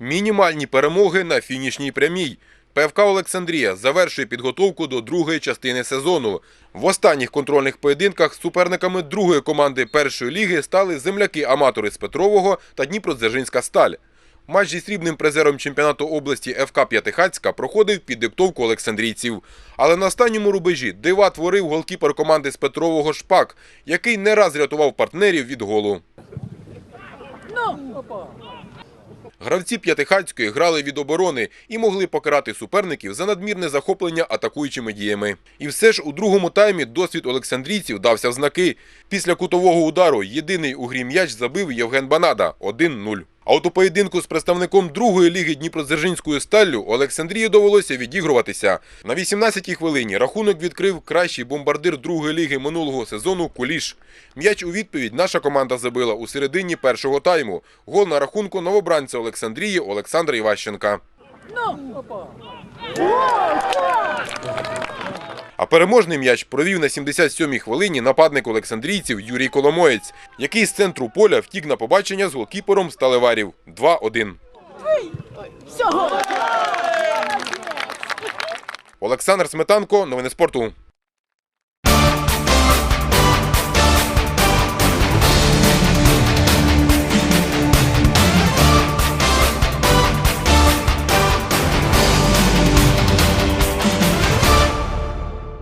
Мінімальні перемоги на фінішній прямій. ПФК Олександрія завершує підготовку до другої частини сезону. В останніх контрольних поєдинках суперниками другої команди першої ліги стали земляки-аматори з Петрового та Дніпродзержинська сталь. Матч зі срібним призером чемпіонату області ФК П'ятихацька проходив під диктовку олександрійців. Але на останньому рубежі дива творив голкіпер команди з Петрового Шпак, який не раз рятував партнерів від голу. Гравці П'ятихацької грали від оборони і могли покарати суперників за надмірне захоплення атакуючими діями. І все ж у другому таймі досвід олександрійців дався в знаки. Після кутового удару єдиний у грі м'яч забив Євген Банада 1-0. А от у поєдинку з представником другої ліги Дніпродзержинською сталлю Олександрії довелося відігруватися. На 18-й хвилині рахунок відкрив кращий бомбардир другої ліги минулого сезону Куліш. М'яч у відповідь наша команда забила у середині першого тайму. Гол на рахунку новобранця Олександрії Олександра Іващенка. А переможний м'яч провів на 77-й хвилині нападник олександрійців Юрій Коломоєць, який з центру поля втік на побачення з голкіпером Сталеварів 2-1. Олександр Сметанко, новини спорту.